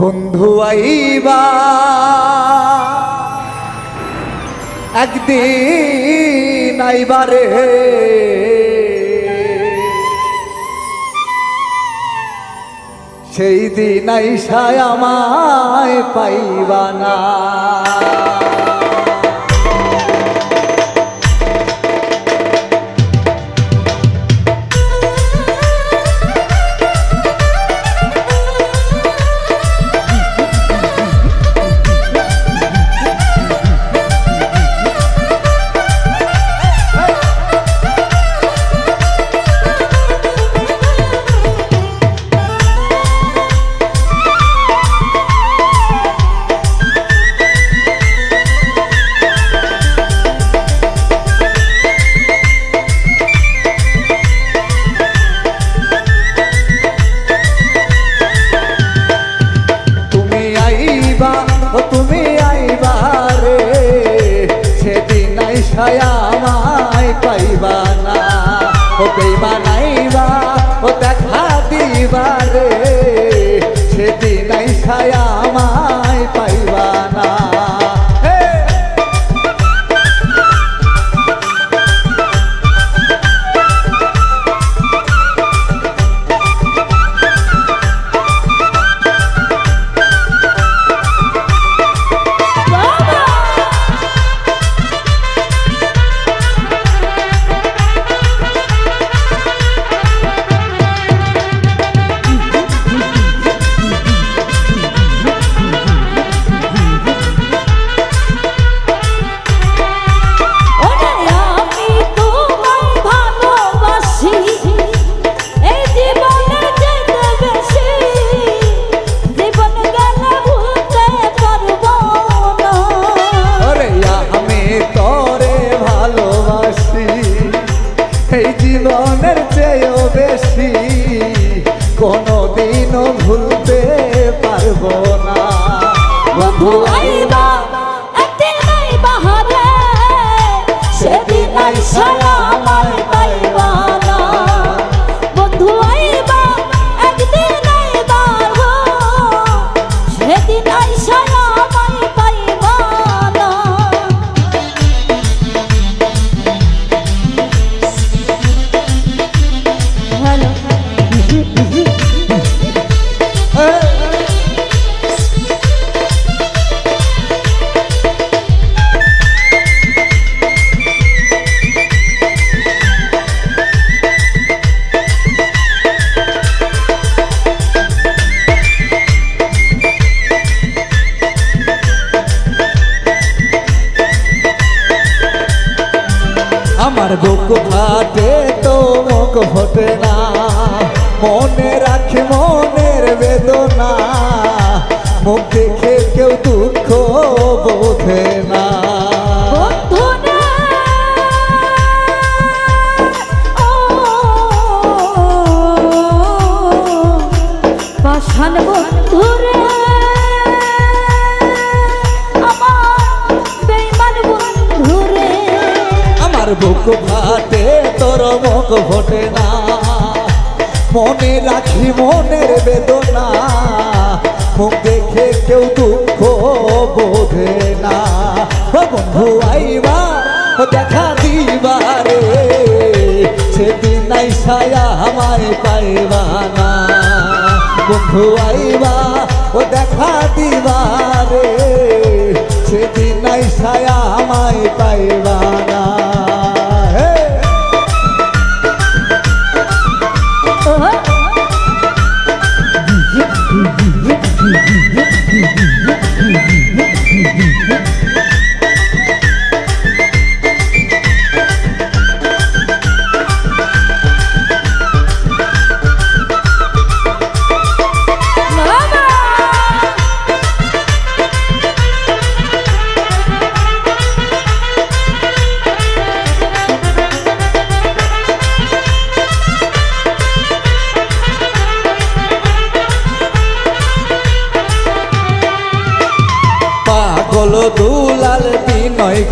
বন্ধু আইবা। একদিন আইবারে সেই দিন আইসায় আমায় পাইবা না। ও পেইবা নাইবা ও দেখা দিবা সেদিন বুক ফাটে তো মুখ ফোটে না। মনে রাখে, মনের বেদনা। মুখ দেখে কেউ দুঃখ বোধে। মনে রাখি মনের বেদনা। মুখ দেখে কেউ দুঃখ বোধে না। বন্ধু, আইবা, দেখা দিবা রে সেদিন নাই ছায়া আমায় পাইবা না। বন্ধু, আইবা, ও দেখা দিবা রে সেদিন নাই ছায়া আমায় পাইবা না।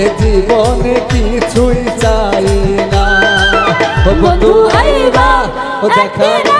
এ জীবনে কিছুই চাই না। বন্ধু আইবা দেখা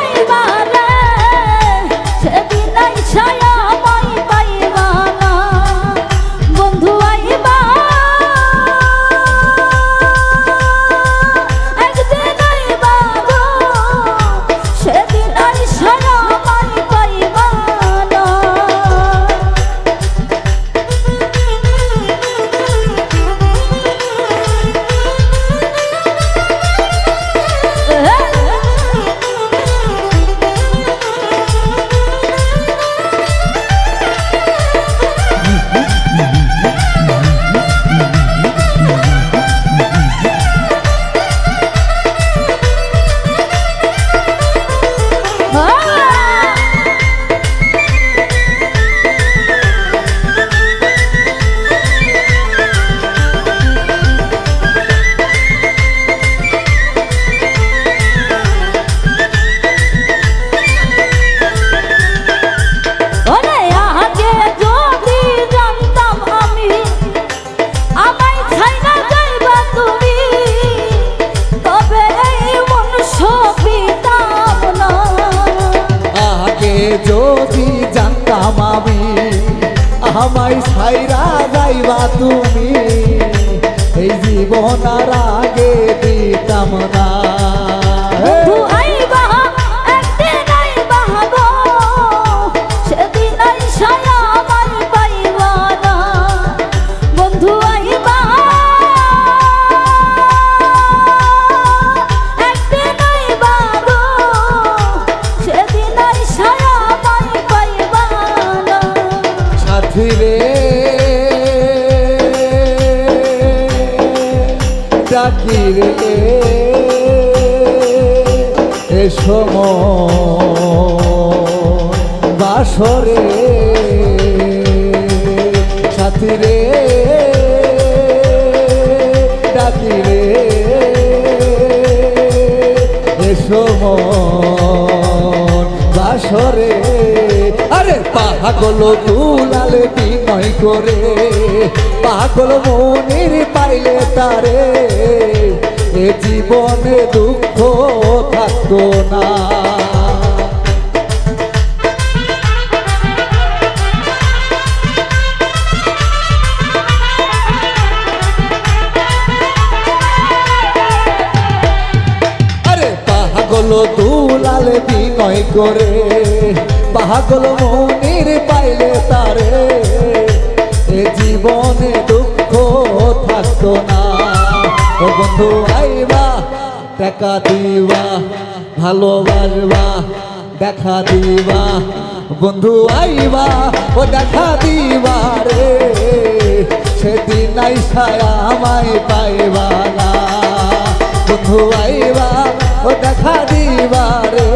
তুমি। এই জীবন আর আগে দিতাম না। এ সময় বাসরে সাথী রে ডাকি রে এ সময় বাসরে। আরে পাগল দুলাল বিনয় করে, পাগল মনির পাইলে তারে এ জীবনে দুঃখ থাকতো না। পাগল বিনয় করে পাগল মনির পাইলে তারে। বন্ধু, আইবা টাকা দিবা ভালোবাসবা দেখা দিবা। বন্ধু, আইবা, ও দেখা দিবা রে। সেদিন আইসায়া আমায় পাইবা না। বন্ধু, আইবা, ও দেখা দিবা রে।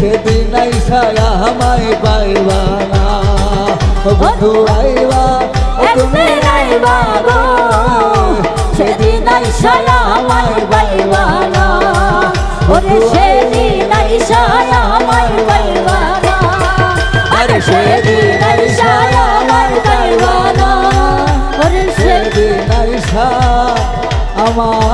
সেদিন আইসায়া আমায় পাইবা না। বন্ধু, আইবা তুমি আইবা গো। সেদিন আইসায়া আমায় পাইবা না ওরে সেদিন আইসায়া আমায় পাইবা না আরে সেদিন আইসায়া আমায় পাইবা না ওরে সেদিন আইসা আমার